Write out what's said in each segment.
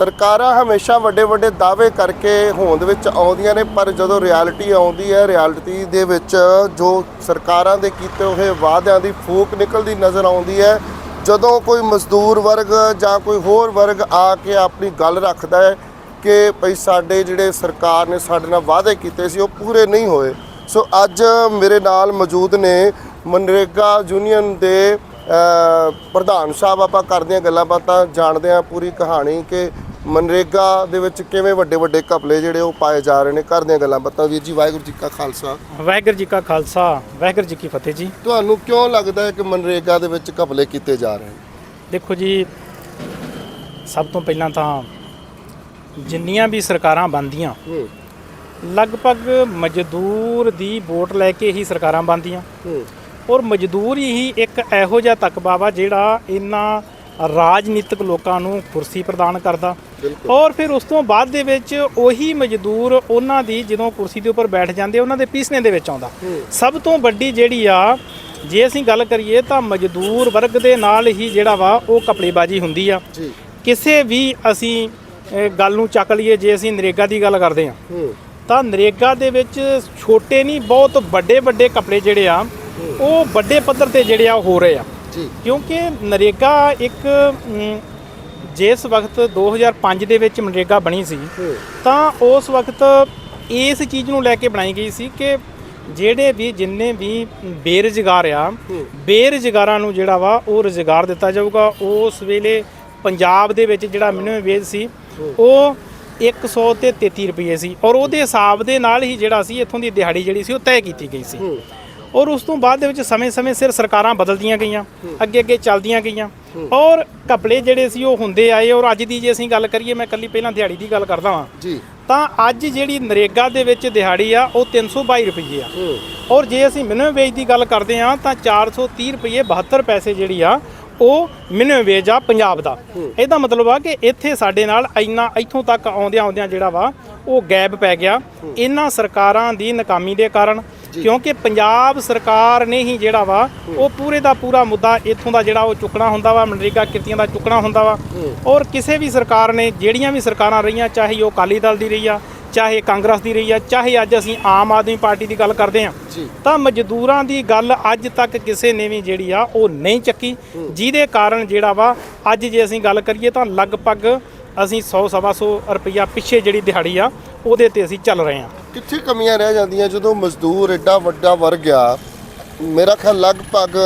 ਸਰਕਾਰਾਂ ਹਮੇਸ਼ਾ ਵੱਡੇ ਵੱਡੇ ਦਾਅਵੇ ਕਰਕੇ ਹੋਂਦ ਵਿੱਚ ਆਉਂਦੀਆਂ ਨੇ, ਪਰ ਜਦੋਂ ਰਿਐਲਿਟੀ ਆਉਂਦੀ ਹੈ, ਰਿਐਲਿਟੀ ਦੇ ਵਿੱਚ ਜੋ ਸਰਕਾਰਾਂ ਦੇ ਕੀਤੇ ਹੋਏ ਵਾਅਦਿਆਂ ਦੀ ਫੂਕ ਨਿਕਲਦੀ ਨਜ਼ਰ ਆਉਂਦੀ ਹੈ, ਜਦੋਂ ਕੋਈ ਮਜ਼ਦੂਰ ਵਰਗ ਜਾਂ ਕੋਈ ਹੋਰ ਵਰਗ ਆ ਕੇ ਆਪਣੀ ਗੱਲ ਰੱਖਦਾ ਹੈ ਕਿ ਭਈ ਸਾਡੇ ਜਿਹੜੇ ਸਰਕਾਰ ਨੇ ਸਾਡੇ ਨਾਲ ਵਾਅਦੇ ਕੀਤੇ ਸੀ, ਉਹ ਪੂਰੇ ਨਹੀਂ ਹੋਏ। ਸੋ ਅੱਜ ਮੇਰੇ ਨਾਲ ਮੌਜੂਦ ਨੇ ਮਨਰੇਗਾ ਯੂਨੀਅਨ ਦੇ ਪ੍ਰਧਾਨ ਸਾਹਿਬ, ਆਪਾਂ ਕਰਦੇ ਹਾਂ ਗੱਲਾਂ ਬਾਤਾਂ, ਜਾਣਦੇ ਹਾਂ ਪੂਰੀ ਕਹਾਣੀ ਕਿ ਮਨਰੇਗਾ ਦੇ ਵਿੱਚ ਕਿਵੇਂ ਵੱਡੇ ਵੱਡੇ ਘਪਲੇ ਜਿਹੜੇ ਉਹ ਪਾਏ ਜਾ ਰਹੇ ਨੇ? ਕਰਦੇ ਹਾਂ ਗੱਲਾਂ ਬਾਤਾਂ ਵੀਰ ਜੀ ਵਾਹਿਗੁਰੂ ਜੀ ਕਾ ਖਾਲਸਾ। ਵਾਹਿਗੁਰੂ ਜੀ ਕਾ ਖਾਲਸਾ ਵਾਹਿਗੁਰੂ ਜੀ ਕੀ ਫਤਿਹ ਜੀ। ਤੁਹਾਨੂੰ ਕਿਉਂ ਲੱਗਦਾ ਹੈ ਕਿ ਮਨਰੇਗਾ ਦੇ ਵਿੱਚ ਘਪਲੇ ਕੀਤੇ ਜਾ ਰਹੇ ਨੇ? ਦੇਖੋ ਜੀ ਸਭ ਤੋਂ ਪਹਿਲਾਂ ਤਾਂ ਜਿੰਨੀਆਂ ਵੀ ਸਰਕਾਰਾਂ ਬਣਦੀਆਂ ਹੂੰ। ਲਗਭਗ ਮਜ਼ਦੂਰ ਦੀ ਵੋਟ ਲੈ ਕੇ ਹੀ ਸਰਕਾਰਾਂ ਬਣਦੀਆਂ। ਹੂੰ। ਔਰ ਮਜ਼ਦੂਰ ਹੀ ਇੱਕ ਇਹੋ ਜਿਹਾ ਤਕਬਾ ਵਾ ਜਿਹੜਾ ਇਹਨਾਂ ਰਾਜਨੀਤਿਕ ਲੋਕਾਂ ਨੂੰ ਕੁਰਸੀ ਪ੍ਰਦਾਨ ਕਰਦਾ। ਔਰ ਫਿਰ ਉਸ ਤੋਂ ਬਾਅਦ ਦੇ ਵਿੱਚ ਉਹੀ ਮਜ਼ਦੂਰ ਉਹਨਾਂ ਦੀ ਜਦੋਂ ਕੁਰਸੀ ਦੇ ਉੱਪਰ ਬੈਠ ਜਾਂਦੇ ਉਹਨਾਂ ਦੇ ਪੀਸਨੇ ਦੇ ਵਿੱਚ ਆਉਂਦਾ। ਸਭ ਤੋਂ ਵੱਡੀ ਜਿਹੜੀ ਆ ਜੇ ਅਸੀਂ ਗੱਲ ਕਰੀਏ ਤਾਂ ਮਜ਼ਦੂਰ ਵਰਗ ਦੇ ਨਾਲ ਹੀ ਜਿਹੜਾ ਵਾ ਉਹ ਕਪੜੇਬਾਜ਼ੀ ਹੁੰਦੀ ਆ। ਕਿਸੇ ਵੀ ਅਸੀਂ ਗੱਲ ਨੂੰ ਚੱਕ ਲਈਏ ਜੇ ਅਸੀਂ ਨਰੇਗਾ ਦੀ ਗੱਲ ਕਰਦੇ ਆ ਹੂੰ। ਤਾਂ ਨਰੇਗਾ ਦੇ ਵਿੱਚ ਛੋਟੇ ਨਹੀਂ ਬਹੁਤ ਵੱਡੇ ਵੱਡੇ ਕੱਪੜੇ ਜਿਹੜੇ ਆ ਉਹ ਵੱਡੇ ਪੱਧਰ ਤੇ ਜਿਹੜੇ ਆ ਉਹ ਹੋ ਰਹੇ ਆ। ਜੀ। ਕਿਉਂਕਿ ਨਰੇਗਾ ਇੱਕ ਜਿਸ ਵਕਤ 2005 ਦੇ ਵਿੱਚ ਨਰੇਗਾ ਬਣੀ ਸੀ ਤਾਂ ਉਸ ਵਕਤ ਇਸ ਚੀਜ਼ ਨੂੰ ਲੈ ਕੇ ਬਣਾਈ ਗਈ ਸੀ ਕਿ ਜਿਹੜੇ ਵੀ ਜਿੰਨੇ ਵੀ ਬੇਰੁਜ਼ਗਾਰ ਆ। ਬੇਰੁਜ਼ਗਾਰਾਂ ਨੂੰ ਜਿਹੜਾ ਵਾ ਉਹ ਰੁਜ਼ਗਾਰ ਦਿੱਤਾ ਜਾਊਗਾ। ਉਸ ਵੇਲੇ ਪੰਜਾਬ ਦੇ ਵਿੱਚ ਜਿਹੜਾ ਮਿਨੀਮਮ ਵੇਜ ਸੀ ਉਹ 100 ਤੇ 33 ਰੁਪਏ ਸੀ। ਔਰ ਉਹਦੇ ਹਿਸਾਬ ਦੇ ਨਾਲ ਹੀ ਜਿਹੜਾ ਸੀ ਇੱਥੋਂ ਦੀ ਦਿਹਾੜੀ ਜਿਹੜੀ ਸੀ ਉਹ ਤੈਅ ਕੀਤੀ ਗਈ ਸੀ। ਔਰ ਉਸ ਤੋਂ ਬਾਅਦ ਦੇ ਵਿੱਚ ਸਮੇਂ-ਸਮੇਂ ਸਿਰ ਸਰਕਾਰਾਂ ਬਦਲਦੀਆਂ ਗਈਆਂ ਅੱਗੇ-ਅੱਗੇ ਚੱਲਦੀਆਂ ਗਈਆਂ। ਔਰ ਘਪਲੇ ਜਿਹੜੇ ਸੀ ਉਹ ਹੁੰਦੇ ਆਏ ਔਰ ਅੱਜ ਦੀ ਜੇ ਅਸੀਂ ਗੱਲ ਕਰੀਏ ਮੈਂ ਕੱਲੀ ਪਹਿਲਾਂ ਦਿਹਾੜੀ ਦੀ ਗੱਲ ਕਰਦਾ ਵਾਂ। ਜੀ। ਤਾਂ ਅੱਜ ਜਿਹੜੀ ਨਰੇਗਾ ਦੇ ਵਿੱਚ ਦਿਹਾੜੀ ਆ ਉਹ 322 ਰੁਪਏ ਆ। ਹੂੰ। ਔਰ ਜੇ ਅਸੀਂ ਮਿਨੀਮਮ ਵੇਜ ਦੀ ਗੱਲ ਕਰਦੇ ਆ ਤਾਂ 430 ਰੁਪਏ 72 ਪੈਸੇ ਜਿਹੜੀ ਆ ਉਹ ਮਿਨੀਮਮ ਵੇਜ ਆ ਪੰਜਾਬ ਦਾ। ਇਹਦਾ ਮਤਲਬ ਆ ਕਿ ਇੱਥੇ ਸਾਡੇ ਨਾਲ ਇੰਨਾ ਇੱਥੋਂ ਤੱਕ ਆਉਂਦਿਆਂ ਆਉਂਦਿਆਂ ਜਿਹੜਾ ਵਾ ਉਹ ਗੈਪ ਪੈ ਗਿਆ। ਇਹਨਾਂ ਸਰਕਾਰਾਂ ਦੀ ਨਾਕਾਮੀ ਦੇ ਕਾਰਨ ਕਿਉਂਕਿ ਪੰਜਾਬ ਸਰਕਾਰ ਨੇ ਹੀ ਜਿਹੜਾ ਵਾ ਉਹ ਪੂਰੇ ਦਾ ਪੂਰਾ ਮੁੱਦਾ ਇੱਥੋਂ ਦਾ ਜਿਹੜਾ ਉਹ ਚੁੱਕਣਾ ਹੁੰਦਾ ਵਾ ਮਨਰੇਗਾ ਕਿਰਤੀਆਂ ਦਾ ਚੁੱਕਣਾ ਹੁੰਦਾ ਵਾ। ਔਰ ਕਿਸੇ ਵੀ ਸਰਕਾਰ ਨੇ ਜਿਹੜੀਆਂ ਵੀ ਸਰਕਾਰਾਂ ਰਹੀਆਂ ਚਾਹੇ ਉਹ ਅਕਾਲੀ ਦਲ ਦੀ ਰਹੀ ਆ ਚਾਹੇ ਕਾਂਗਰਸ ਦੀ ਰਹੀ ਆ ਚਾਹੇ ਅੱਜ ਅਸੀਂ ਆਮ ਆਦਮੀ ਪਾਰਟੀ ਦੀ ਗੱਲ ਕਰਦੇ ਆ ਤਾਂ ਮਜ਼ਦੂਰਾਂ ਦੀ ਗੱਲ ਅੱਜ ਤੱਕ ਕਿਸੇ ਨੇ ਵੀ ਜਿਹੜੀ ਆ ਉਹ ਨਹੀਂ ਚੱਕੀ। ਜਿਹਦੇ ਕਾਰਨ ਜਿਹੜਾ ਵਾ ਅੱਜ ਜੇ ਅਸੀਂ ਗੱਲ ਕਰੀਏ ਤਾਂ ਲਗਭਗ ਅਸੀਂ 100 ਸਵਾ ਸੌ ਰੁਪਈਆ ਪਿੱਛੇ ਜਿਹੜੀ ਦਿਹਾੜੀ ਆ ਉਹਦੇ ਤੇ ਅਸੀਂ ਚੱਲ ਰਹੇ ਆ। ਕਿੱਥੇ ਕਮੀਆਂ ਰਹਿ ਜਾਂਦੀਆਂ ਜਦੋਂ ਮਜ਼ਦੂਰ ਐਡਾ ਵੱਡਾ ਵਰਗ ਆ ਮੇਰਾ ਖਿਆਲ ਲਗਭਗ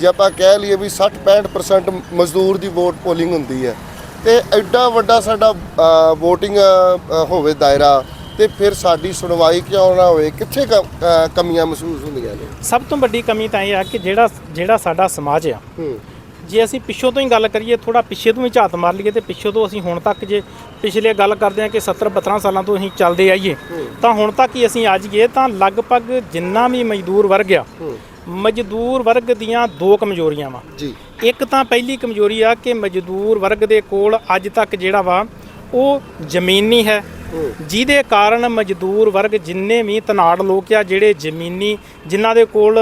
ਜੇ ਆਪਾਂ ਕਹਿ ਲਈਏ ਵੀ 60 65% ਮਜ਼ਦੂਰ ਦੀ ਵੋਟ ਪੋਲਿੰਗ ਹੁੰਦੀ ਹੈ। ਤੇ ਐਡਾ ਵੱਡਾ ਸਾਡਾ VOTING ਹੋਵੇ ਦਾਇਰਾ ਤੇ ਫਿਰ ਸਾਡੀ ਸੁਣਵਾਈ ਕਿਉਂ ਨਾ ਹੋਵੇ? ਕਿੱਥੇ ਕਮੀਆਂ ਮਹਿਸੂਸ ਹੁੰਦੀਆਂ ਨੇ? ਸਭ ਤੋਂ ਵੱਡੀ ਕਮੀ ਤਾਂ ਇਹ ਆ ਕਿ ਜਿਹੜਾ ਜਿਹੜਾ ਸਾਡਾ ਸਮਾਜ ਆ ਹੂੰ। ਜੇ ਅਸੀਂ ਪਿੱਛੋਂ ਤੋਂ ਹੀ ਗੱਲ ਕਰੀਏ ਥੋੜਾ ਪਿੱਛੇ ਤੋਂ ਹੀ ਝਾਤ ਮਾਰ ਲਈਏ ਤੇ ਪਿੱਛੋਂ ਤੋਂ ਅਸੀਂ ਹੁਣ ਤੱਕ ਜੇ ਪਿਛਲੇ ਗੱਲ ਕਰਦੇ ਹਾਂ ਕਿ 70 72 ਸਾਲਾਂ ਤੋਂ ਅਸੀਂ ਚੱਲਦੇ ਆਈਏ ਤਾਂ ਹੁਣ ਤੱਕ ਹੀ ਅਸੀਂ ਆ ਜਾਈਏ ਤਾਂ ਲਗਭਗ ਜਿੰਨਾ ਵੀ ਮਜ਼ਦੂਰ ਵਰਗ ਆ ਮਜ਼ਦੂਰ ਵਰਗ ਦੀਆਂ ਦੋ ਕਮਜ਼ੋਰੀਆਂ ਵਾ। ਜੀ। ਇੱਕ ਤਾਂ ਪਹਿਲੀ ਕਮਜ਼ੋਰੀ ਆ ਕਿ ਮਜ਼ਦੂਰ ਵਰਗ ਦੇ ਕੋਲ ਅੱਜ ਤੱਕ ਜਿਹੜਾ ਵਾ ਉਹ ਜ਼ਮੀਨ ਹੈ। ਜਿਹਦੇ ਕਾਰਨ ਮਜ਼ਦੂਰ ਵਰਗ ਜਿੰਨੇ ਵੀ ਤਨਾੜ ਲੋਕ ਆ ਜਿਹੜੇ ਜ਼ਮੀਨੀ ਜਿਨ੍ਹਾਂ ਦੇ ਕੋਲ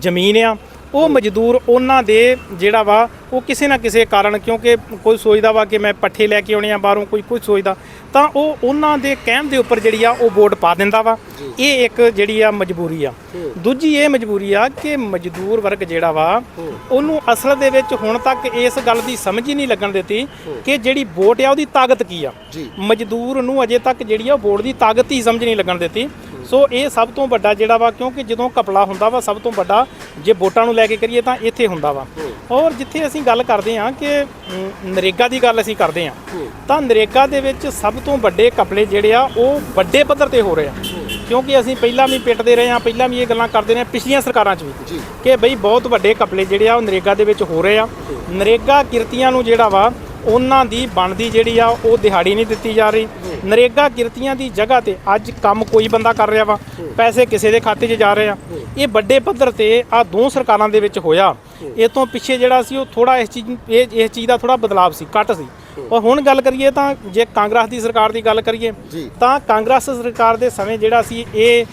ਜ਼ਮੀਨ ਆ ਉਹ ਮਜ਼ਦੂਰ ਉਹਨਾਂ ਦੇ ਜਿਹੜਾ ਵਾ ਉਹ ਕਿਸੇ ਨਾ ਕਿਸੇ ਕਾਰਨ ਕਿਉਂਕਿ ਕੋਈ ਸੋਚਦਾ ਵਾ ਕਿ ਮੈਂ ਪੱਠੇ ਲੈ ਕੇ ਆਉਣੇ ਆ ਬਾਹਰੋਂ ਕੋਈ ਕੁਝ ਸੋਚਦਾ ਤਾਂ ਉਹ ਉਹਨਾਂ ਦੇ ਕਹਿਣ ਦੇ ਉੱਪਰ ਜਿਹੜੀ ਆ ਉਹ ਵੋਟ ਪਾ ਦਿੰਦਾ ਵਾ। ਇਹ ਇੱਕ ਜਿਹੜੀ ਆ ਮਜਬੂਰੀ ਆ। ਦੂਜੀ ਇਹ ਮਜਬੂਰੀ ਆ ਕਿ ਮਜ਼ਦੂਰ ਵਰਗ ਜਿਹੜਾ ਵਾ ਉਹਨੂੰ ਅਸਲ ਦੇ ਵਿੱਚ ਹੁਣ ਤੱਕ ਇਸ ਗੱਲ ਦੀ ਸਮਝ ਹੀ ਨਹੀਂ ਲੱਗਣ ਦਿੱਤੀ ਕਿ ਜਿਹੜੀ ਵੋਟ ਆ ਉਹਦੀ ਤਾਕਤ ਕੀ ਆ। ਮਜ਼ਦੂਰ ਨੂੰ ਅਜੇ ਤੱਕ ਜਿਹੜੀ ਆ ਵੋਟ ਦੀ ਤਾਕਤ ਹੀ ਸਮਝ ਨਹੀਂ ਲੱਗਣ ਦਿੱਤੀ। ਸੋ ਇਹ ਸਭ ਤੋਂ ਵੱਡਾ ਜਿਹੜਾ ਵਾ ਕਿਉਂਕਿ ਜਦੋਂ ਕਪਲਾ ਹੁੰਦਾ ਵਾ ਸਭ ਤੋਂ ਵੱਡਾ ਜੇ ਵੋਟਾਂ ਨੂੰ ਲੈ ਕੇ ਕਰੀਏ ਤਾਂ ਇੱਥੇ ਹੁੰਦਾ ਵਾ। ਔਰ ਜਿੱਥੇ ਅਸੀਂ ਗੱਲ ਕਰਦੇ ਹਾਂ ਕਿ ਨਰੇਗਾ ਦੀ ਗੱਲ ਅਸੀਂ ਕਰਦੇ ਹਾਂ ਤਾਂ ਨਰੇਗਾ ਦੇ ਵਿੱਚ ਸਭ ਤੋਂ ਵੱਡੇ ਕਪਲੇ ਜਿਹੜੇ ਆ ਉਹ ਵੱਡੇ ਪੱਧਰ ਤੇ ਹੋ ਰਹੇ ਆ। ਕਿਉਂਕਿ ਅਸੀਂ ਪਹਿਲਾਂ ਵੀ ਪਿੱਟਦੇ ਰਹੇ ਆ ਪਹਿਲਾਂ ਵੀ ਇਹ ਗੱਲਾਂ ਕਰਦੇ ਰਹੇ ਹਾਂ ਪਿਛਲੀਆਂ ਸਰਕਾਰਾਂ 'ਚ ਵੀ ਕਿ ਬਈ ਬਹੁਤ ਵੱਡੇ ਕਪਲੇ ਜਿਹੜੇ ਆ ਉਹ ਨਰੇਗਾ ਦੇ ਵਿੱਚ ਹੋ ਰਹੇ ਆ। ਨਰੇਗਾ ਕਿਰਤੀਆਂ ਨੂੰ ਜਿਹੜਾ ਵਾ ਉਹਨਾਂ ਦੀ ਬਣਦੀ ਜਿਹੜੀ ਆ ਉਹ ਦਿਹਾੜੀ ਨਹੀਂ ਦਿੱਤੀ ਜਾ ਰਹੀ। ਨਰੇਗਾ ਕਿਰਤੀਆਂ ਦੀ ਜਗ੍ਹਾ ਤੇ ਅੱਜ ਕੰਮ ਕੋਈ ਬੰਦਾ ਕਰ ਰਿਹਾ ਵਾ। ਪੈਸੇ ਕਿਸੇ ਦੇ ਖਾਤੇ 'ਚ ਜਾ ਰਹੇ ਆ। ਇਹ ਵੱਡੇ ਪੱਧਰ ਤੇ ਆ ਦੋ ਸਰਕਾਰਾਂ ਦੇ ਵਿੱਚ ਹੋਇਆ। ਇਹ ਤੋਂ ਪਿੱਛੇ ਜਿਹੜਾ ਸੀ ਉਹ ਥੋੜਾ ਇਸ ਚੀਜ਼ ਇਹ ਇਸ ਚੀਜ਼ ਦਾ ਥੋੜਾ ਬਦਲਾਵ ਸੀ ਘੱਟ ਸੀ। ਔਰ ਹੁਣ ਗੱਲ ਕਰੀਏ ਤਾਂ ਜੇ ਕਾਂਗਰਸ ਦੀ ਸਰਕਾਰ ਦੀ ਗੱਲ ਕਰੀਏ। ਤਾਂ ਕਾਂਗਰਸ ਸਰਕਾਰ ਦੇ ਸਮੇਂ ਜਿਹੜਾ ਸੀ ਇਹ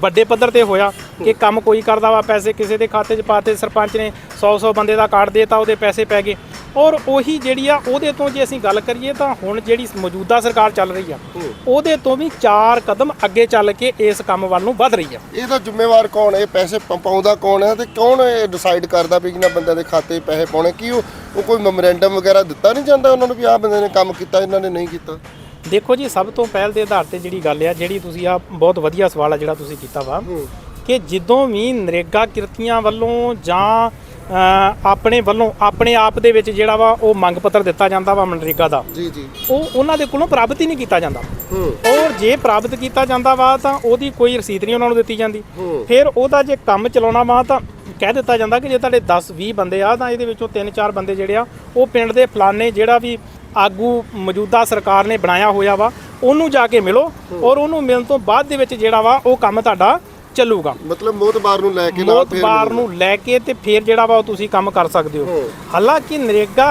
ਵੱਡੇ ਪੱਧਰ ਤੇ ਹੋਇਆ ਕਿ ਕੰਮ ਕੋਈ ਕਰਦਾ ਵਾ ਪੈਸੇ ਕਿਸੇ ਦੇ ਖਾਤੇ 'ਚ ਪਾਤੇ ਸਰਪੰਚ ਨੇ 100 100 ਬੰਦੇ ਦਾ ਕਾਰਡ ਦੇਤਾ ਉਹਦੇ ਪੈਸੇ ਪੈ ਗਏ। ਔਰ ਉਹੀ ਜਿਹੜੀ ਆ ਉਹਦੇ ਤੋਂ ਜੇ ਅਸੀਂ ਗੱਲ ਕਰੀਏ ਤਾਂ ਹੁਣ ਜਿਹੜੀ ਮੌਜੂਦਾ ਸਰਕਾਰ ਚੱਲ ਰਹੀ ਆ ਉਹਦੇ ਤੋਂ ਵੀ ਚਾਰ ਕਦਮ ਅੱਗੇ ਚੱਲ ਕੇ ਇਸ ਕੰਮ ਵੱਲ ਨੂੰ ਵੱਧ ਰਹੀ ਆ। ਇਹਦਾ ਜ਼ਿੰਮੇਵਾਰ ਕੌਣ ਹੈ? ਇਹ ਪੈਸੇ ਪ- ਪਾਉਂਦਾ ਕੌਣ ਹੈ? ਤੇ ਕੌਣ ਇਹ ਡਿਸਾਈਡ ਕਰਦਾ ਵੀ ਕਿਹਨਾਂ ਬੰਦਿਆਂ ਦੇ ਖਾਤੇ ਪੈਸੇ ਪਾਉਣੇ? ਕੀ ਉਹ ਕੋਈ ਮੈਮੋਰੈਂਡਮ ਵਗੈਰਾ ਦਿੱਤਾ ਨਹੀਂ ਜਾਂਦਾ ਉਹਨਾਂ ਨੂੰ ਵੀ ਆਹ ਬੰਦੇ ਨੇ ਕੰਮ ਕੀਤਾ ਇਹਨਾਂ ਨੇ ਨਹੀਂ ਕੀਤਾ? ਦੇਖੋ ਜੀ ਸਭ ਤੋਂ ਪਹਿਲ ਦੇ ਆਧਾਰ ਤੇ ਜਿਹੜੀ ਗੱਲ ਆ ਜਿਹੜੀ ਤੁਸੀਂ ਆ ਬਹੁਤ ਵਧੀਆ ਸਵਾਲ ਆ ਜਿਹੜਾ ਤੁਸੀਂ ਕੀਤਾ ਵਾ ਕਿ ਜਦੋਂ ਵੀ ਨਰੇਗਾ ਕਿਰਤੀਆਂ ਵੱਲੋਂ ਜਾਂ ਆਪਣੇ ਵੱਲੋਂ ਆਪਣੇ ਆਪ ਦੇ ਵਿੱਚ ਜਿਹੜਾ ਵਾ ਉਹ ਮੰਗ ਪੱਤਰ ਦਿੱਤਾ ਜਾਂਦਾ ਵਾ ਮਨਰੇਗਾ ਦਾ। ਜੀ ਜੀ। ਉਹ ਉਹਨਾਂ ਦੇ ਕੋਲੋਂ ਪ੍ਰਾਪਤ ਹੀ ਨਹੀਂ ਕੀਤਾ ਜਾਂਦਾ। ਹੂੰ। ਔਰ ਜੇ ਪ੍ਰਾਪਤ ਕੀਤਾ ਜਾਂਦਾ ਵਾ ਤਾਂ ਉਹਦੀ ਕੋਈ ਰਸੀਦ ਨਹੀਂ ਉਹਨਾਂ ਨੂੰ ਦਿੱਤੀ ਜਾਂਦੀ। ਫਿਰ ਉਹਦਾ ਜੇ ਕੰਮ ਚਲਾਉਣਾ ਵਾ ਤਾਂ ਕਹਿ ਦਿੱਤਾ ਜਾਂਦਾ ਕਿ ਜੇ ਤੁਹਾਡੇ 10 20 ਬੰਦੇ ਆ ਤਾਂ ਇਹਦੇ ਵਿੱਚੋਂ 3-4 ਬੰਦੇ ਜਿਹੜੇ ਆ ਉਹ ਪਿੰਡ ਦੇ ਫਲਾਣੇ ਜਿਹੜਾ ਵੀ ਆਗੂ ਮੌਜੂਦਾ ਸਰਕਾਰ ਨੇ ਬਣਾਇਆ ਹੋਇਆ ਵਾ ਉਹਨੂੰ ਜਾ ਕੇ ਮਿਲੋ ਔਰ ਉਹਨੂੰ ਮਿਲਣ ਤੋਂ ਬਾਅਦ ਦੇ ਵਿੱਚ ਜਿਹੜਾ ਵਾ ਉਹ ਕੰਮ ਤੁਹਾਡਾ ਚੱਲੂਗਾ। ਮਤਲਬ ਮੋਤਬਾਰ ਨੂੰ ਲੈ ਕੇ ਨਾਲ ਮੌਤ ਫੇਰ ਬਾਰ ਨੂੰ ਲੈ ਕੇ ਤੇ ਫਿਰ ਜਿਹੜਾ ਵਾ ਉਹ ਤੁਸੀਂ ਕੰਮ ਕਰ ਸਕਦੇ ਹੋ। ਹਾਲਾਂਕਿ ਨਰੇਗਾ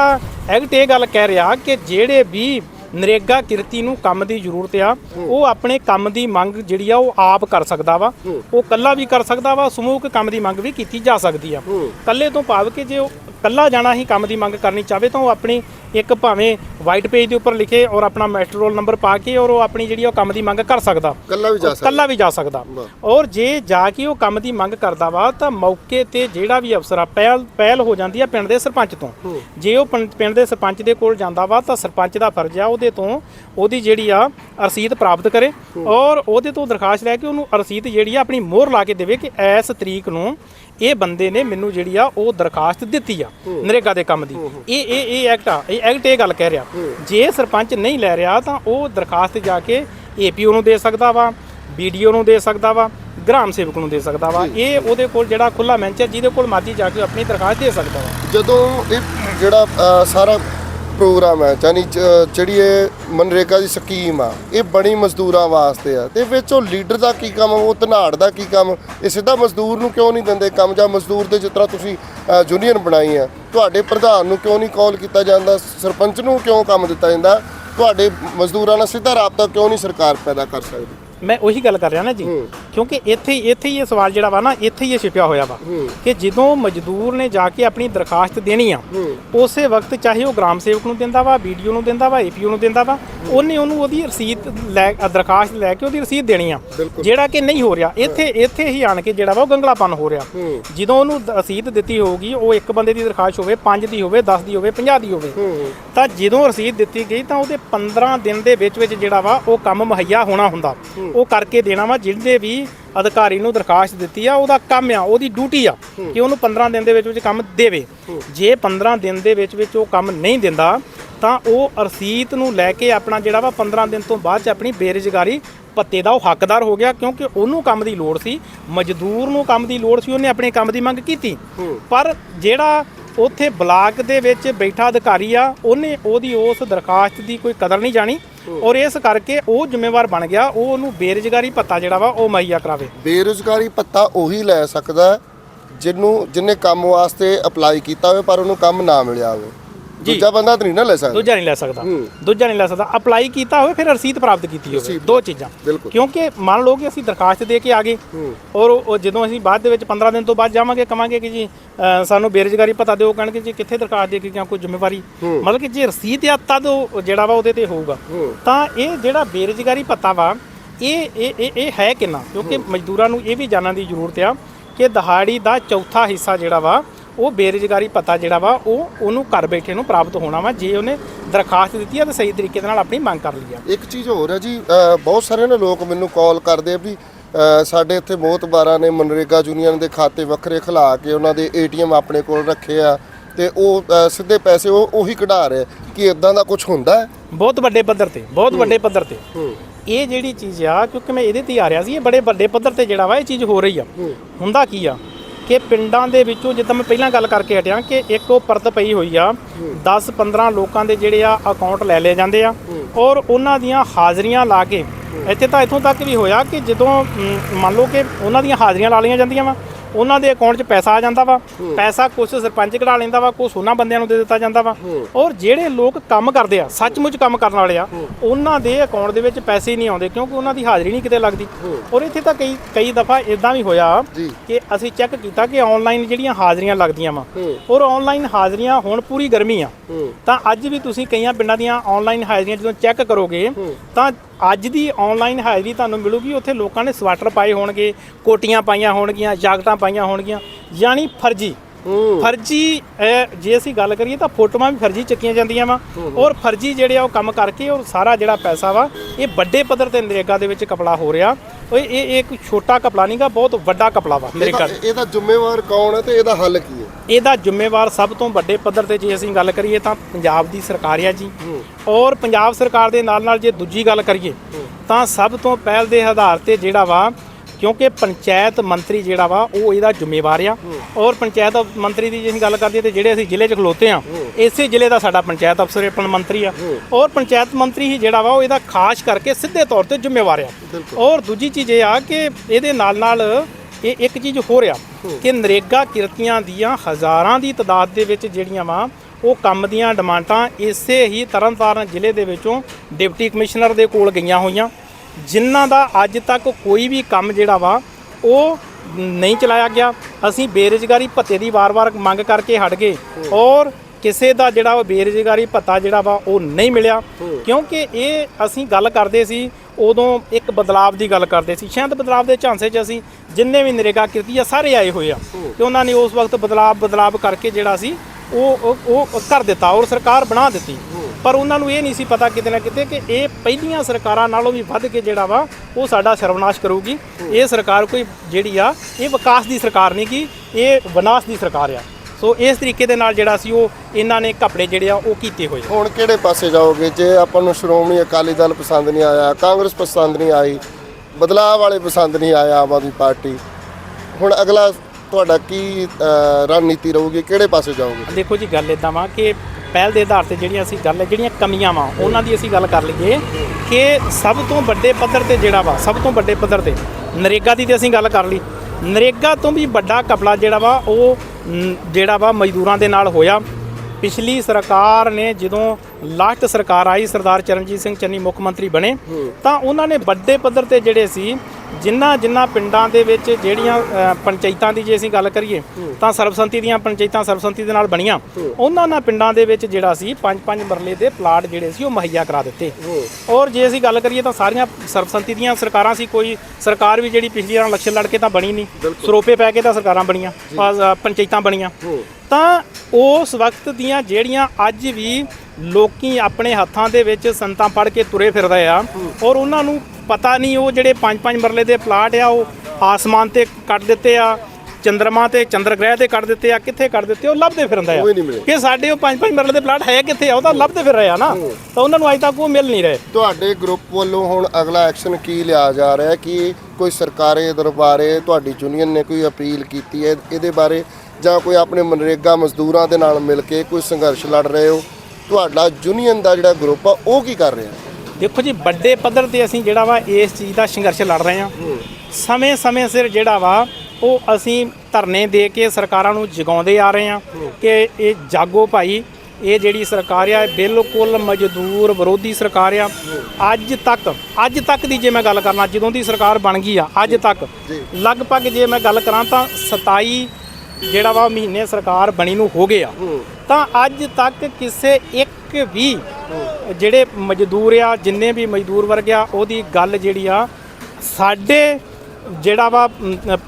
ਐਕਟ ਇਹ ਗੱਲ ਕਹਿ ਰਿਹਾ ਕਿ ਜਿਹੜੇ ਵੀ ਨਰੇਗਾ ਕਿਰਤੀ ਨੂੰ ਕੰਮ ਦੀ ਜ਼ਰੂਰਤ ਆ ਉਹ ਆਪਣੇ ਕੰਮ ਦੀ ਮੰਗ ਜਿਹੜੀ ਆ ਉਹ ਆਪ ਕਰ ਸਕਦਾ ਵਾ। ਉਹ ਕੱਲਾ ਵੀ ਕਰ ਸਕਦਾ ਵਾ ਸਮੂਹਕ ਕੰਮ ਦੀ ਮੰਗ ਵੀ ਕੀਤੀ ਜਾ ਸਕਦੀ ਆ। ਕੱਲੇ ਤੋਂ ਭਾਵ ਕਿ ਜੇ ਉਹ ਕੱਲਾ ਜਾਣਾ ਹੀ ਕੰਮ ਦੀ ਮੰਗ ਕਰਨੀ ਚਾਹਵੇ ਤਾਂ ਉਹ ਆਪਣੀ ਇੱਕ ਭਾਵੇਂ ਵਾਈਟ ਪੇਜ ਦੇ ਉੱਪਰ ਲਿਖੇ ਔਰ ਆਪਣਾ ਮਾਸਟਰ ਰੋਲ ਨੰਬਰ ਪਾ ਕੇ ਔਰ ਉਹ ਆਪਣੀ ਜਿਹੜੀ ਉਹ ਕੰਮ ਦੀ ਮੰਗ ਕਰ ਸਕਦਾ। ਕੱਲਾ ਵੀ ਜਾ ਸਕਦਾ। ਕੱਲਾ ਵੀ ਜਾ ਸਕਦਾ। ਔਰ ਜੇ ਜਾ ਕੇ ਉਹ ਕੰਮ ਦੀ ਮੰਗ ਕਰਦਾ ਵਾ ਤਾਂ ਮੌਕੇ ਤੇ ਜਿਹੜਾ ਵੀ ਅਫਸਰ ਆ ਪਹਿਲ ਪਹਿਲ ਹੋ ਜਾਂਦੀ ਆ ਪਿੰਡ ਦੇ ਸਰਪੰਚ ਤੋਂ। ਜੇ ਉਹ ਪਿੰਡ ਦੇ ਸਰਪੰਚ ਦੇ ਕੋਲ ਜਾਂਦਾ ਵਾ ਤਾਂ ਸਰਪੰਚ ਦਾ ਫਰਜ਼ ਆ ਉਹਦੇ ਤੋਂ ਉਹਦੀ ਜਿਹੜੀ ਆ ਰਸੀਦ ਪ੍ਰਾਪਤ ਕਰੇ ਔਰ ਉਹਦੇ ਤੋਂ ਦਰਖਾਸਤ ਲੈ ਕੇ ਉਹਨੂੰ ਰਸੀਦ ਜਿਹੜੀ ਆ ਆਪਣੀ ਮੋਹਰ ਲਾ ਕੇ ਦੇਵੇ ਕਿ ਇਸ ਤਰੀਕ ਨੂੰ ਇਹ ਬੰਦੇ ਨੇ ਮੈਨੂੰ ਜਿਹੜੀ ਆ ਉਹ ਦਰਖਾਸਤ ਦਿੱਤੀ ਆ। ਨਰੇਗਾ ਦੇ ਕੰਮ ਦੀ। ਇਹ ਇਹ ਇਹ ਐਕਟ ਆ। ਇਹ ਐਕਟ ਇਹ ਗੱਲ ਕਹਿ ਰਿਹਾ। ਜੇ ਸਰਪੰਚ ਨਹੀਂ ਲੈ ਰਿਹਾ ਤਾਂ ਉਹ ਦਰਖਾਸਤ ਜਾ ਕੇ ਏਪੀਓ ਨੂੰ ਦੇ ਸਕਦਾ ਵਾ ਵੀਡੀਓ ਨੂੰ ਦੇ ਸਕਦਾ ਵਾ ਗ੍ਰਾਮ ਸੇਵਕ ਨੂੰ ਦੇ ਸਕਦਾ ਵਾ। ਇਹ ਉਹਦੇ ਕੋਲ ਜਿਹੜਾ ਖੁੱਲਾ ਮੰਚ ਹੈ ਜਿਹਦੇ ਕੋਲ ਮਰਜ਼ੀ ਜਾ ਕੇ ਆਪਣੀ ਦਰਖਾਸਤ ਦੇ ਸਕਦਾ ਵਾ। ਜਦੋਂ ਇਹ ਜਿਹੜਾ ਸਾਰਾ ਪ੍ਰੋਗਰਾਮ ਹੈ ਯਾਨੀ ਜ- ਜਿਹੜੀ ਇਹ ਮਨਰੇਗਾ ਦੀ ਸਕੀਮ ਆ, ਇਹ ਬਣੀ ਮਜ਼ਦੂਰਾਂ ਵਾਸਤੇ ਆ। ਤੇ ਵਿੱਚ ਉਹ ਲੀਡਰ ਦਾ ਕੀ ਕੰਮ ਉਹ ਧਨਾੜ ਦਾ ਕੀ ਕੰਮ, ਇਹ ਸਿੱਧਾ ਮਜ਼ਦੂਰ ਨੂੰ ਕਿਉਂ ਨਹੀਂ ਦਿੰਦੇ ਕੰਮ, ਜਾਂ ਮਜ਼ਦੂਰ ਦੇ ਜਿਸ ਤਰ੍ਹਾਂ ਤੁਸੀਂ ਯੂਨੀਅਨ ਬਣਾਈ ਆ, ਤੁਹਾਡੇ ਪ੍ਰਧਾਨ ਨੂੰ ਕਿਉਂ ਨਹੀਂ ਕਾਲ ਕੀਤਾ ਜਾਂਦਾ, ਸਰਪੰਚ ਨੂੰ ਕਿਉਂ ਕੰਮ ਦਿੱਤਾ ਜਾਂਦਾ? ਤੁਹਾਡੇ ਮਜ਼ਦੂਰਾਂ ਨਾਲ ਸਿੱਧਾ ਰਾਬਤਾ ਕਿਉਂ ਨਹੀਂ ਸਰਕਾਰ ਪੈਦਾ ਕਰ ਸਕਦੀ? ਮੈਂ ਉਹੀ ਗੱਲ ਕਰ ਰਿਹਾ ਨਾ ਜੀ। ਕਿਉਂਕਿ ਇੱਥੇ ਇੱਥੇ ਹੀ ਇਹ ਸਵਾਲ ਜਿਹੜਾ ਵਾ ਨਾ ਇੱਥੇ ਹੀ ਇਹ ਛਿਪਿਆ ਹੋਇਆ ਵਾ ਕਿ ਜਦੋਂ ਮਜ਼ਦੂਰ ਨੇ ਜਾ ਕੇ ਆਪਣੀ ਦਰਖਾਸਤ ਦੇਣੀ ਆ ਉਸੇ ਵਕਤ ਚਾਹੇ ਉਹ ਗ੍ਰਾਮ ਸੇਵਕ ਨੂੰ ਦਿੰਦਾ ਵਾ ਵੀਡੀਓ ਨੂੰ ਦਿੰਦਾ ਵਾ ਏਪੀਓ ਨੂੰ ਦਿੰਦਾ ਵਾ ਉਹਨੇ ਉਹਨੂੰ ਉਹਦੀ ਰਸੀਦ ਲੈ ਦਰਖਾਸਤ ਲੈ ਕੇ ਉਹਦੀ ਰਸੀਦ ਦੇਣੀ ਆ। ਜਿਹੜਾ ਕਿ ਨਹੀਂ ਹੋ ਰਿਹਾ। ਇੱਥੇ ਇੱਥੇ ਹੀ ਆਣ ਕੇ ਜਿਹੜਾ ਵਾ ਉਹ ਗੰਗਲਾਪਨ ਹੋ ਰਿਹਾ। ਜਦੋਂ ਉਹਨੂੰ ਰਸੀਦ ਦਿੱਤੀ ਹੋਊਗੀ ਉਹ ਇੱਕ ਬੰਦੇ ਦੀ ਦਰਖਾਸਤ ਹੋਵੇ 5 ਦੀ ਹੋਵੇ 10 ਦੀ ਹੋਵੇ 50 ਦੀ ਹੋਵੇ। ਤਾਂ ਜਦੋਂ ਰਸੀਦ ਦਿੱਤੀ ਗਈ ਤਾਂ ਉਹਦੇ 15 ਦਿਨ ਦੇ ਵਿੱਚ ਵਿੱਚ ਜਿਹੜਾ ਵਾ ਉਹ ਕੰਮ ਮੁਹੱਈਆ ਹੋਣਾ ਹੁੰਦਾ। ਉਹ ਕਰਕੇ ਦੇਣਾ ਵਾ ਜਿਹਦੇ ਵੀ ਅਧਿਕਾਰੀ ਨੂੰ ਦਰਖਾਸਤ ਦਿੱਤੀ ਆ, ਉਹਦਾ ਕੰਮ ਆ, ਉਹਦੀ ਡਿਊਟੀ ਆ ਕਿ ਉਹਨੂੰ 15 ਦਿਨ ਦੇ ਵਿੱਚ ਵਿੱਚ ਕੰਮ ਦੇਵੇ। ਜੇ 15 ਦਿਨ ਦੇ ਵਿੱਚ ਵਿੱਚ ਉਹ ਕੰਮ ਨਹੀਂ ਦਿੰਦਾ, ਤਾਂ ਉਹ ਰਸੀਦ ਨੂੰ ਲੈ ਕੇ ਆਪਣਾ ਜਿਹੜਾ ਵਾ 15 ਦਿਨ ਤੋਂ ਬਾਅਦ ਚ ਆਪਣੀ ਬੇਰੁਜ਼ਗਾਰੀ ਭੱਤੇ ਦਾ ਉਹ ਹੱਕਦਾਰ ਹੋ ਗਿਆ, ਕਿਉਂਕਿ ਉਹਨੂੰ ਕੰਮ ਦੀ ਲੋੜ ਸੀ, ਮਜ਼ਦੂਰ ਨੂੰ ਕੰਮ ਦੀ ਲੋੜ ਸੀ, ਉਹਨੇ ਆਪਣੇ ਕੰਮ ਦੀ ਮੰਗ ਕੀਤੀ। ਪਰ ਜਿਹੜਾ ਉੱਥੇ ਬਲਾਕ ਦੇ ਵਿੱਚ ਬੈਠਾ ਅਧਿਕਾਰੀ ਆ, ਉਹਨੇ ਉਹਦੀ ਉਸ ਦਰਖਾਸਤ ਦੀ ਕੋਈ ਕਦਰ ਨਹੀਂ ਜਾਣੀ। ਔਰ ਇਸ ਕਰਕੇ ਉਹ ਜ਼ਿੰਮੇਵਾਰ ਬਣ ਗਿਆ, ਉਹ ਉਹਨੂੰ ਬੇਰੁਜ਼ਗਾਰੀ ਭੱਤਾ ਜਿਹੜਾ ਵਾ, ਉਹ ਮੁਹੱਈਆ ਕਰਾਵੇ। ਬੇਰੁਜ਼ਗਾਰੀ ਭੱਤਾ ਉਹੀ ਲੈ ਸਕਦਾ ਜਿਹਨੂੰ, ਜਿਹਨੇ ਕੰਮ ਵਾਸਤੇ ਅਪਲਾਈ ਕੀਤਾ ਹੋਵੇ, ਪਰ ਉਹਨੂੰ ਕੰਮ ਨਾ ਮਿਲਿਆ ਹੋਵੇ। ਦੂਜਾ ਬੰਦਾ ਤਾਂ ਨਹੀਂ ਨਾ ਲੈ ਸਕਦਾ। ਦੂਜਾ ਨਹੀਂ ਲੈ ਸਕਦਾ। ਦੂਜਾ ਨਹੀਂ ਲੈ ਸਕਦਾ। ਅਪਲਾਈ ਕੀਤਾ ਹੋਵੇ ਫਿਰ ਰਸੀਦ ਪ੍ਰਾਪਤ ਕੀਤੀ ਹੋਵੇ। ਦੋ ਚੀਜ਼ਾਂ। ਕਿਉਂਕਿ ਮੰਨ ਲਓ ਕਿ ਅਸੀਂ ਦਰਖਾਸਤ ਦੇ ਕੇ ਆ ਗਏ ਔਰ ਜਦੋਂ ਅਸੀਂ ਬਾਅਦ ਦੇ ਵਿੱਚ 15 ਦਿਨ ਤੋਂ ਬਾਅਦ ਜਾਵਾਂਗੇ ਕਵਾਂਗੇ ਕਿ ਜੀ ਸਾਨੂੰ ਬੇਰੁਜ਼ਗਾਰੀ ਪਤਾ ਦਿਓ ਕਹਿਣਗੇ ਜੀ ਕਿੱਥੇ ਦਰਖਾਸਤ ਦੇ ਕੇ ਗਿਆ ਕੋਈ ਜ਼ਿੰਮੇਵਾਰੀ। ਮਤਲਬ ਕਿ ਜੇ ਰਸੀਦ ਆ ਤਦ ਉਹ ਜਿਹੜਾ ਵਾ ਉਹਦੇ ਤੇ ਹੋਊਗਾ। ਤਾਂ ਇਹ ਜਿਹੜਾ ਬੇਰੁਜ਼ਗਾਰੀ ਪਤਾ ਵਾ ਇਹ ਇਹ ਇਹ- ਇਹ ਹੈ ਕਿੰਨਾ? ਕਿਉਂਕਿ ਮਜ਼ਦੂਰਾਂ ਨੂੰ ਇਹ ਵੀ ਜਾਣਨ ਦੀ ਜ਼ਰੂਰਤ ਆ ਕਿ ਦਿਹਾੜੀ ਦਾ ਚੌਥਾ ਹਿੱਸਾ ਜਿਹੜਾ ਵਾ ਉਹ ਬੇਰੁਜ਼ਗਾਰੀ ਪਤਾ ਜਿਹੜਾ ਵਾ ਉਹ ਉਹਨੂੰ ਘਰ ਬੈਠੇ ਨੂੰ ਪ੍ਰਾਪਤ ਹੋਣਾ ਵਾ ਜੇ ਉਹਨੇ ਦਰਖਾਸਤ ਦਿੱਤੀ ਆ ਤਾਂ ਸਹੀ ਤਰੀਕੇ ਨਾਲ ਆਪਣੀ ਮੰਗ ਕਰ ਲਈ ਆ। ਇੱਕ ਚੀਜ਼ ਹੋਰ ਹੈ ਜੀ ਬਹੁਤ ਸਾਰੇ ਨੇ ਲੋਕ ਮੈਨੂੰ ਕਾਲ ਕਰਦੇ ਆ ਵੀ ਸਾਡੇ ਇੱਥੇ ਮੋਤਬਾਰਾਂ ਨੇ ਮਨਰੇਗਾ ਯੂਨੀਅਨ ਦੇ ਖਾਤੇ ਵੱਖਰੇ ਖਿਲਾ ਕੇ ਉਹਨਾਂ ਦੇ ਏਟੀਐਮ ਆਪਣੇ ਕੋਲ ਰੱਖੇ ਆ ਤੇ ਉਹ ਸਿੱਧੇ ਪੈਸੇ ਉਹ ਉਹੀ ਕਢਾ ਰਹੇ ਕਿ ਇਦਾਂ ਦਾ ਕੁਝ ਹੁੰਦਾ ਹੈ? ਬਹੁਤ ਵੱਡੇ ਪੱਧਰ ਤੇ ਬਹੁਤ ਵੱਡੇ ਪੱਧਰ ਤੇ। ਇਹ ਜਿਹੜੀ ਚੀਜ਼ ਆ ਕਿਉਂਕਿ ਮੈਂ ਇਹਦੇ ਤੇ ਆ ਰਿਹਾ ਸੀ ਇਹ ਬੜੇ ਵੱਡੇ ਪੱਧਰ ਤੇ ਜਿਹੜਾ ਵਾ ਇਹ ਚੀਜ਼ ਹੋ ਰਹੀ ਆ। ਹੁੰਦਾ ਕੀ ਆ? ਕਿ ਪਿੰਡਾਂ ਦੇ ਵਿੱਚੋਂ, ਜਿੱਦਾਂ ਮੈਂ ਪਹਿਲਾਂ ਗੱਲ ਕਰਕੇ ਹਟਿਆ ਕਿ ਇੱਕ ਉਹ ਪਰਤ ਪਈ ਹੋਈ ਆ 10 15 ਲੋਕਾਂ ਦੇ ਜਿਹੜੇ ਆ ਅਕਾਊਂਟ ਲੈ ਲਏ ਜਾਂਦੇ ਆ। ਔਰ ਉਹਨਾਂ ਦੀਆਂ ਹਾਜ਼ਰੀਆਂ ਲਾ ਕੇ, ਇੱਥੇ ਤਾਂ ਇੱਥੋਂ ਤੱਕ ਵੀ ਹੋਇਆ ਕਿ ਜਦੋਂ ਮੰਨ ਲਓ ਕਿ ਉਹਨਾਂ ਦੀਆਂ ਹਾਜ਼ਰੀਆਂ ਲਾ ਲਈਆਂ ਜਾਂਦੀਆਂ ਵਾ ਉਹਨਾਂ ਦੇ ਅਕਾਊਂਟ 'ਚ ਪੈਸਾ ਆ ਜਾਂਦਾ ਵਾ ਪੈਸਾ ਕੁਝ ਸਰਪੰਚ ਕਢਾ ਲੈਂਦਾ ਵਾ ਕੁਝ ਉਹਨਾਂ ਬੰਦਿਆਂ ਨੂੰ ਦੇ ਦਿੱਤਾ ਜਾਂਦਾ ਵਾ। ਔਰ ਜਿਹੜੇ ਲੋਕ ਕੰਮ ਕਰਦੇ ਆ ਸੱਚਮੁੱਚ ਕੰਮ ਕਰਨ ਵਾਲੇ ਆ ਉਹਨਾਂ ਦੇ ਅਕਾਊਂਟ ਦੇ ਵਿੱਚ ਪੈਸੇ ਨਹੀਂ ਆਉਂਦੇ ਕਿਉਂਕਿ ਉਹਨਾਂ ਦੀ ਹਾਜ਼ਰੀ ਨਹੀਂ ਕਿਤੇ ਲੱਗਦੀ। ਔਰ ਇੱਥੇ ਤਾਂ ਕਈ ਕਈ ਦਫਾ ਇਦਾਂ ਵੀ ਹੋਇਆ। ਕਿ ਅਸੀਂ ਚੈੱਕ ਕੀਤਾ ਕਿ ਆਨਲਾਈਨ ਜਿਹੜੀਆਂ ਹਾਜ਼ਰੀਆਂ ਲੱਗਦੀਆਂ ਵਾ। ਔਰ ਆਨਲਾਈਨ ਹਾਜ਼ਰੀਆਂ ਹੁਣ ਪੂਰੀ ਗਰਮੀ ਆ। ਤਾਂ ਅੱਜ ਵੀ ਤੁਸੀਂ ਕਈਆਂ ਪਿੰਡਾਂ ਦੀਆਂ ਆਨਲਾਈਨ ਹਾਜ਼ਰੀਆਂ ਜਦੋਂ ਚੈੱਕ ਕਰੋਗੇ ਤਾਂ ਅੱਜ ਦੀ ਆਨਲਾਈਨ ਹਾਜ਼ਰੀ ਤੁਹਾਨੂੰ ਮਿਲੂਗੀ, ਉੱਥੇ ਲੋਕਾਂ ਨੇ ਸਵਾਟਰ ਪਾਏ ਹੋਣਗੇ, ਕੋਟੀਆਂ ਪਾਈਆਂ ਹੋਣਗੀਆਂ, ਜਾਕਟਾਂ ਪਾਈਆਂ ਹੋਣਗੀਆਂ, ਯਾਨੀ ਫਰਜੀ। ਫਰਜੀ ਜੇ ਅਸੀਂ ਗੱਲ ਕਰੀਏ ਤਾਂ ਫੋਟੋਆਂ ਵੀ ਫਰਜੀ ਚੱਕੀਆਂ ਜਾਂਦੀਆਂ ਵਾ। ਔਰ ਫਰਜੀ ਜਿਹੜੇ ਆ ਉਹ ਕੰਮ ਕਰਕੇ ਔਰ ਸਾਰਾ ਜਿਹੜਾ ਪੈਸਾ ਵਾ ਇਹ ਵੱਡੇ ਪੱਧਰ ਤੇ ਨਰੇਗਾ ਦੇ ਵਿੱਚ ਕਪੜਾ ਹੋ ਰਿਹਾ। ਉਹ ਇਹ ਇਹ ਇੱਕ ਛੋਟਾ ਕਪੜਾ ਨਹੀਂਗਾ ਬਹੁਤ ਵੱਡਾ ਕਪੜਾ ਵਾ ਨਰੇਗਾ ਇਹਦਾ ਇਹਦਾ ਜ਼ਿੰਮੇਵਾਰ ਕੌਣ ਹੈ ਤੇ ਇਹਦਾ ਹੱਲ ਕੀ ਹੈ? ਇਹਦਾ ਜ਼ਿੰਮੇਵਾਰ ਸਭ ਤੋਂ ਵੱਡੇ ਪੱਧਰ ਤੇ ਜੇ ਅਸੀਂ ਗੱਲ ਕਰੀਏ ਤਾਂ ਪੰਜਾਬ ਦੀ ਸਰਕਾਰ ਆ ਜੀ। ਔਰ ਪੰਜਾਬ ਸਰਕਾਰ ਦੇ ਨਾਲ ਨਾਲ ਜੇ ਦੂਜੀ ਗੱਲ ਕਰੀਏ ਤਾਂ ਸਭ ਤੋਂ ਪਹਿਲ ਦੇ ਆਧਾਰ ਤੇ ਜਿਹੜਾ ਵਾ ਕਿਉਂਕਿ ਪੰਚਾਇਤ ਮੰਤਰੀ ਜਿਹੜਾ ਵਾ ਉਹ ਇਹਦਾ ਜ਼ਿੰਮੇਵਾਰ ਆ। ਔਰ ਪੰਚਾਇਤ ਮੰਤਰੀ ਦੀ ਜੇ ਅਸੀਂ ਗੱਲ ਕਰਦੇ ਤੇ ਜਿਹੜੇ ਅਸੀਂ ਜ਼ਿਲ੍ਹੇ 'ਚ ਖਲੋਤੇ ਆ ਇਸੇ ਜ਼ਿਲ੍ਹੇ ਦਾ ਸਾਡਾ ਪੰਚਾਇਤ ਅਫਸਰ ਆਪਣਾ ਮੰਤਰੀ ਆ। ਔਰ ਪੰਚਾਇਤ ਮੰਤਰੀ ਹੀ ਜਿਹੜਾ ਵਾ ਉਹ ਇਹਦਾ ਖਾਸ ਕਰਕੇ ਸਿੱਧੇ ਤੌਰ ਤੇ ਜ਼ਿੰਮੇਵਾਰ ਆ। ਔਰ ਦੂਜੀ ਚੀਜ਼ ਇਹ ਆ ਕਿ ਇਹਦੇ ਨਾਲ ਨਾਲ ਇਹ ਇੱਕ ਚੀਜ਼ ਹੋ। ਰਿਹਾ ਕਿ ਨਰੇਗਾ ਕਿਰਤੀਆਂ ਦੀਆਂ ਹਜ਼ਾਰਾਂ ਦੀ ਤਦਾਦ ਦੇ ਵਿੱਚ ਜਿਹੜੀਆਂ ਵਾ ਉਹ ਕੰਮ ਦੀਆਂ ਡਿਮਾਂਡਾਂ ਇਸੇ ਹੀ ਤਰਨਤਾਰਨ ਜ਼ਿਲ੍ਹੇ ਦੇ ਵਿੱਚੋਂ ਡਿਪਟੀ ਕਮਿਸ਼ਨਰ ਦੇ ਕੋਲ ਗਈਆਂ ਹੋਈਆਂ। ਜਿਨ੍ਹਾਂ ਦਾ ਅੱਜ ਤੱਕ ਕੋਈ ਵੀ ਕੰਮ ਜਿਹੜਾ ਵਾ, ਉਹ ਨਹੀਂ ਚਲਾਇਆ ਗਿਆ। ਅਸੀਂ ਬੇਰੁਜ਼ਗਾਰੀ ਭੱਤੇ ਦੀ ਵਾਰ-ਵਾਰ ਮੰਗ ਕਰਕੇ ਹਟ ਗਏ। ਔਰ ਕਿਸੇ ਦਾ ਜਿਹੜਾ ਉਹ ਬੇਰੁਜ਼ਗਾਰੀ ਭੱਤਾ ਜਿਹੜਾ ਵਾ, ਉਹ ਨਹੀਂ ਮਿਲਿਆ। ਕਿਉਂਕਿ ਇਹ ਅਸੀਂ ਗੱਲ ਕਰਦੇ ਸੀ, ਉਦੋਂ ਇੱਕ ਬਦਲਾਵ ਦੀ ਗੱਲ ਕਰਦੇ ਸੀ। ਸ਼ਾਇਦ ਬਦਲਾਵ ਦੇ ਝਾਂਸੇ 'ਚ ਅਸੀਂ ਜਿੰਨੇ ਵੀ ਨਰੇਗਾ ਕੀਤੀ ਆ, ਸਾਰੇ ਆਏ ਹੋਏ ਆ। ਤੇ ਉਹਨਾਂ ਨੇ ਉਸ ਵਕਤ ਬਦਲਾਵ ਬਦਲਾਵ ਕਰਕੇ ਜਿਹੜਾ ਸੀ ਉਹ- ਉਹ ਕਰ ਦਿੱਤਾ। ਔਰ ਸਰਕਾਰ ਬਣਾ ਦਿੱਤੀ। ਪਰ ਉਹਨਾਂ ਨੂੰ ਇਹ ਨਹੀਂ ਸੀ ਪਤਾ ਕਿਤੇ ਨਾ ਕਿਤੇ ਕਿ ਇਹ ਪਹਿਲੀਆਂ ਸਰਕਾਰਾਂ ਨਾਲੋਂ ਵੀ ਵੱਧ ਕੇ ਜਿਹੜਾ ਵਾ ਉਹ ਸਾਡਾ ਸਰਵਨਾਸ਼ ਕਰੂਗੀ। ਇਹ ਸਰਕਾਰ ਕੋਈ ਜਿਹੜੀ ਆ ਇਹ ਵਿਕਾਸ ਦੀ ਸਰਕਾਰ ਨਹੀਂ ਕੀ ਇਹ ਵਿਨਾਸ਼ ਦੀ ਸਰਕਾਰ ਆ। ਸੋ ਇਸ ਤਰੀਕੇ ਦੇ ਨਾਲ ਜਿਹੜਾ ਸੀ ਉਹ ਇਹਨਾਂ ਨੇ ਕੱਪੜੇ ਜਿਹੜੇ ਆ ਉਹ ਕੀਤੇ ਹੋਏ। ਹੁਣ ਕਿਹੜੇ ਪਾਸੇ ਜਾਓਗੇ? ਜੇ ਆਪਾਂ ਨੂੰ ਸ਼੍ਰੋਮਣੀ ਅਕਾਲੀ ਦਲ ਪਸੰਦ ਨਹੀਂ ਆਇਆ ਕਾਂਗਰਸ ਪਸੰਦ ਨਹੀਂ ਆਈ ਬਦਲਾਅ ਵਾਲੇ ਪਸੰਦ ਨਹੀਂ ਆਇਆ ਆਮ ਆਦਮੀ ਪਾਰਟੀ ਹੁਣ ਅਗਲਾ ਤੁਹਾਡਾ ਕੀ ਰਣਨੀਤੀ ਰਹੂਗੀ? ਕਿਹੜੇ ਪਾਸੇ ਜਾਓਗੇ? ਦੇਖੋ ਜੀ ਗੱਲ ਇਦਾਂ ਵਾ ਕਿ ਪਹਿਲ ਦੇ ਆਧਾਰ ਤੇ ਜਿਹੜੀਆਂ ਅਸੀਂ ਗੱਲ ਜਿਹੜੀਆਂ ਕਮੀਆਂ ਵਾ, ਉਹਨਾਂ ਦੀ ਅਸੀਂ ਗੱਲ ਕਰ ਲਈਏ ਕਿ ਸਭ ਤੋਂ ਵੱਡੇ ਪੱਧਰ ਤੇ ਜਿਹੜਾ ਵਾ, ਸਭ ਤੋਂ ਵੱਡੇ ਪੱਧਰ ਤੇ ਨਰੇਗਾ ਦੀ ਤੇ ਅਸੀਂ ਗੱਲ ਕਰ ਲਈ। ਨਰੇਗਾ ਤੋਂ ਵੀ ਵੱਡਾ ਕਪੜਾ ਜਿਹੜਾ ਵਾ, ਉਹ ਜਿਹੜਾ ਵਾ ਮਜ਼ਦੂਰਾਂ ਦੇ ਨਾਲ ਹੋਇਆ। ਪਿਛਲੀ ਸਰਕਾਰ ਨੇ ਜਦੋਂ ਲਾਸਟ ਸਰਕਾਰ ਆਈ ਸਰਦਾਰ ਚਰਨਜੀਤ ਸਿੰਘ ਚੰਨੀ ਮੁੱਖ ਮੰਤਰੀ ਬਣੇ ਤਾਂ ਉਹਨਾਂ ਨੇ ਵੱਡੇ ਪੱਧਰ ਤੇ ਜਿਹੜੇ ਸੀ ਜਿਨ੍ਹਾਂ ਜਿਨ੍ਹਾਂ ਪਿੰਡਾਂ ਦੇ ਵਿੱਚ ਜਿਹੜੀਆਂ ਪੰਚਾਇਤਾਂ ਦੀ ਜੇ ਅਸੀਂ ਗੱਲ ਕਰੀਏ ਤਾਂ ਸਰਬਸੰਮਤੀ ਦੀਆਂ ਪੰਚਾਇਤਾਂ ਸਰਬਸੰਮਤੀ ਦੇ ਨਾਲ ਬਣੀਆਂ। ਉਹਨਾਂ ਉਹਨਾਂ ਪਿੰਡਾਂ ਦੇ ਵਿੱਚ ਜਿਹੜਾ ਸੀ ਪੰਜ ਪੰਜ ਮਰਲੇ ਦੇ ਪਲਾਟ ਜਿਹੜੇ ਸੀ ਉਹ ਮੁਹੱਈਆ ਕਰਾ ਦਿੱਤੇ। ਔਰ ਜੇ ਅਸੀਂ ਗੱਲ ਕਰੀਏ ਤਾਂ ਸਾਰੀਆਂ ਸਰਬਸੰਮਤੀ ਦੀਆਂ ਸਰਕਾਰਾਂ ਸੀ ਕੋਈ ਸਰਕਾਰ ਵੀ ਜਿਹੜੀ ਪਿਛਲੀ ਵਾਰ ਇਲੈਕਸ਼ਨ ਲੜ ਕੇ ਤਾਂ ਬਣੀ ਨਹੀਂ। ਸਰੋਪੇ ਪੈ ਕੇ ਤਾਂ ਸਰਕਾਰਾਂ ਬਣੀਆਂ ਪੰਚਾਇਤਾਂ ਬਣੀਆਂ। ਤਾਂ ਉਸ ਵਕਤ ਦੀਆਂ ਜਿਹੜੀਆਂ ਅੱਜ ਵੀ ਲੋਕੀ ਆਪਣੇ ਹੱਥਾਂ ਦੇ ਵਿੱਚ ਸੰਤਾਂ ਪੜ ਕੇ ਤੁਰੇ ਫਿਰਦੇ ਆ ਔਰ ਉਹਨਾਂ ਨੂੰ ਪਤਾ ਨਹੀਂ ਉਹ ਜਿਹੜੇ ਪੰਜ ਪੰਜ ਮਰਲੇ ਦੇ ਪਲਾਟ ਆ ਉਹ ਆਸਮਾਨ ਤੇ ਕੱਟ ਦਿੱਤੇ ਆ ਚੰਦਰਮਾ ਤੇ ਚੰਦਰ ਗ੍ਰਹਿ ਤੇ ਕੱਟ ਦਿੱਤੇ ਆ ਕਿੱਥੇ ਕੱਟ ਦਿੱਤੇ ਉਹ ਲੱਭਦੇ ਫਿਰਦੇ ਆ। ਕਿ ਸਾਡੇ ਉਹ ਪੰਜ ਪੰਜ ਮਰਲੇ ਦੇ ਪਲਾਟ ਹੈ ਕਿੱਥੇ ਆ ਉਹ ਤਾਂ ਲੱਭਦੇ ਫਿਰ ਰਹੇ ਆ ਨਾ। ਤਾਂ ਉਹਨਾਂ ਨੂੰ ਅਜੇ ਤੱਕ ਉਹ ਮਿਲ ਨਹੀਂ ਰਹੇ। ਤੁਹਾਡੇ ਗਰੁੱਪ ਵੱਲੋਂ ਹੁਣ ਅਗਲਾ ਐਕਸ਼ਨ ਕੀ ਲਿਆ ਜਾ ਰਿਹਾ ਕਿ ਕੋਈ ਸਰਕਾਰੀ ਦਰਬਾਰੇ ਤੁਹਾਡੀ ਯੂਨੀਅਨ ਨੇ ਕੋਈ ਅਪੀਲ ਕੀਤੀ ਹੈ? ਇਹਦੇ ਬਾਰੇ ਜਾਂ ਕੋਈ ਆਪਣੇ ਮਨਰੇਗਾ ਮਜ਼ਦੂਰਾਂ ਦੇ ਨਾਲ ਮਿਲ ਕੇ ਕੋਈ ਸੰਘਰਸ਼ ਲੜ ਰਹੇ ਹੋ ਤੁਹਾਡਾ ਯੂਨੀਅਨ ਦਾ ਜਿਹੜਾ ਗਰੁੱਪ ਆ ਉਹ ਕੀ ਕਰ ਰਿਹਾ? ਦੇਖੋ ਜੀ ਵੱਡੇ ਪੱਧਰ ਤੇ ਅਸੀਂ ਜਿਹੜਾ ਵਾ ਇਸ ਚੀਜ਼ ਦਾ ਸੰਘਰਸ਼ ਲੜ ਰਹੇ ਹਾਂ। ਸਮੇਂ-ਸਮੇਂ ਸਿਰ ਜਿਹੜਾ ਵਾ ਉਹ ਅਸੀਂ ਧਰਨੇ ਦੇ ਕੇ ਸਰਕਾਰਾਂ ਨੂੰ ਜਗਾਉਂਦੇ ਆ ਰਹੇ ਹਾਂ ਕਿ ਇਹ ਜਾਗੋ ਭਾਈ ਇਹ ਜਿਹੜੀ ਸਰਕਾਰ ਆ ਬਿਲਕੁਲ ਮਜ਼ਦੂਰ ਵਿਰੋਧੀ ਸਰਕਾਰ ਆ। ਅੱਜ ਤੱਕ ਅੱਜ ਤੱਕ ਦੀ ਜੇ ਮੈਂ ਗੱਲ ਕਰਨਾ ਜਦੋਂ ਦੀ ਸਰਕਾਰ ਬਣ ਗਈ ਆ ਅੱਜ ਤੱਕ ਲਗਭਗ ਜੇ ਮੈਂ ਗੱਲ ਕਰਾਂ ਤਾਂ 27 ਜਿਹੜਾ ਵਾ ਮਹੀਨੇ ਸਰਕਾਰ ਬਣੀ ਨੂੰ ਹੋ ਗਏ ਆ। ਤਾਂ ਅੱਜ ਤੱਕ ਕਿਸੇ ਇੱਕ ਵੀ ਜਿਹੜੇ ਮਜ਼ਦੂਰ ਆ ਜਿੰਨੇ ਵੀ ਮਜ਼ਦੂਰ ਵਰਗ ਆ ਉਹਦੀ ਗੱਲ ਜਿਹੜੀ ਆ ਸਾਡੇ ਜਿਹੜਾ ਵਾ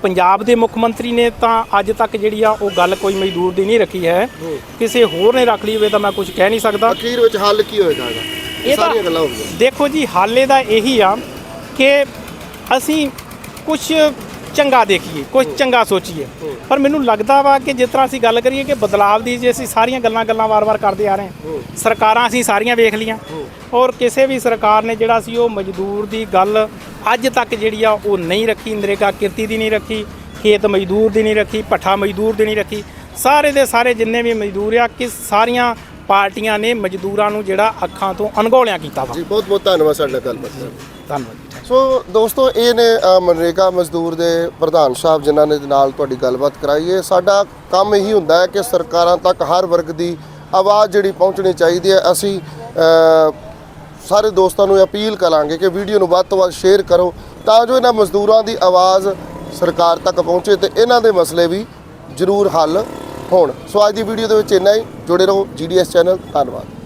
ਪੰਜਾਬ ਦੇ ਮੁੱਖ ਮੰਤਰੀ ਨੇ ਤਾਂ ਅੱਜ ਤੱਕ ਜਿਹੜੀ ਆ ਉਹ ਗੱਲ ਕੋਈ ਮਜ਼ਦੂਰ ਦੀ ਨਹੀਂ ਰੱਖੀ ਹੈ। ਕਿਸੇ ਹੋਰ ਨੇ ਰੱਖ ਲਈ ਹੋਵੇ ਤਾਂ ਮੈਂ ਕੁਝ ਕਹਿ ਨਹੀਂ ਸਕਦਾ। ਅਖੀਰ ਵਿੱਚ ਹੱਲ ਕੀ ਹੋਏਗਾ ਇਹਦਾ? ਇਹ ਸਾਰੀਆਂ ਗੱਲਾਂ ਹੋ ਗਈਆਂ। ਦੇਖੋ ਜੀ ਹਾਲੇ ਦਾ ਇਹੀ ਆ ਕਿ ਅਸੀਂ ਕੁਝ ਚੰਗਾ ਦੇਖੀਏ ਕੁਝ ਚੰਗਾ ਸੋਚੀਏ। ਪਰ ਮੈਨੂੰ ਲੱਗਦਾ ਵਾ ਕਿ ਜਿਸ ਤਰ੍ਹਾਂ ਅਸੀਂ ਗੱਲ ਕਰੀਏ ਕਿ ਬਦਲਾਵ ਦੀ ਜੇ ਅਸੀਂ ਸਾਰੀਆਂ ਗੱਲਾਂ ਗੱਲਾਂ ਵਾਰ-ਵਾਰ ਕਰਦੇ ਆ ਰਹੇ ਹਾਂ ਸਰਕਾਰਾਂ ਅਸੀਂ ਸਾਰੀਆਂ ਵੇਖ ਲੀਆਂ ਔਰ ਕਿਸੇ ਵੀ ਸਰਕਾਰ ਨੇ ਜਿਹੜਾ ਸੀ ਉਹ ਮਜ਼ਦੂਰ ਦੀ ਗੱਲ ਅੱਜ ਤੱਕ ਜਿਹੜੀ ਆ ਉਹ ਨਹੀਂ ਰੱਖੀ ਨਰੇਗਾ ਕਿਰਤੀ ਦੀ ਨਹੀਂ ਰੱਖੀ ਖੇਤ ਮਜ਼ਦੂਰ ਦੀ ਨਹੀਂ ਰੱਖੀ ਪੱਠਾ ਮਜ਼ਦੂਰ ਦੀ ਨਹੀਂ ਰੱਖੀ। ਸਾਰੇ ਦੇ ਸਾਰੇ ਜਿੰਨੇ ਵੀ ਮਜ਼ਦੂਰ ਆ ਕਿ ਸਾਰੀਆਂ ਪਾਰਟੀਆਂ ਨੇ ਮਜ਼ਦੂਰਾਂ ਨੂੰ ਜਿਹੜਾ ਅੱਖਾਂ ਤੋਂ ਅਣਗੌਲਿਆਂ ਕੀਤਾ ਵਾ। ਜੀ ਬਹੁਤ ਬਹੁਤ ਧੰਨਵਾਦ ਸਾਡੇ ਗੱਲਬਾਤ। ਧੰਨਵਾਦ ਸੋ ਦੋਸਤੋ ਇਹ ਨੇ ਮਨਰੇਗਾ ਮਜ਼ਦੂਰ ਦੇ ਪ੍ਰਧਾਨ ਸਾਹਿਬ ਜਿਨ੍ਹਾਂ ਨੇ ਨਾਲ ਤੁਹਾਡੀ ਗੱਲਬਾਤ ਕਰਾਈ ਹੈ। ਸਾਡਾ ਕੰਮ ਇਹੀ ਹੁੰਦਾ ਹੈ ਕਿ ਸਰਕਾਰਾਂ ਤੱਕ ਹਰ ਵਰਗ ਦੀ ਆਵਾਜ਼ ਜਿਹੜੀ ਪਹੁੰਚਣੀ ਚਾਹੀਦੀ ਹੈ। ਅਸੀਂ ਸਾਰੇ ਦੋਸਤਾਂ ਨੂੰ ਅਪੀਲ ਕਰਾਂਗੇ ਕਿ ਵੀਡੀਓ ਨੂੰ ਵੱਧ ਤੋਂ ਵੱਧ ਸ਼ੇਅਰ ਕਰੋ ਤਾਂ ਜੋ ਇਹਨਾਂ ਮਜ਼ਦੂਰਾਂ ਦੀ ਆਵਾਜ਼ ਸਰਕਾਰ ਤੱਕ ਪਹੁੰਚੇ ਤੇ ਇਹਨਾਂ ਦੇ ਮਸਲੇ ਵੀ ਜ਼ਰੂਰ ਹੱਲ ਹੋਣ। ਸੋ ਅੱਜ ਦੀ ਵੀਡੀਓ ਦੇ ਵਿੱਚ ਇੰਨਾ ਹੀ। ਜੁੜੇ ਰਹੋ ਜੀਡੀਐਸ ਚੈਨਲ। ਧੰਨਵਾਦ।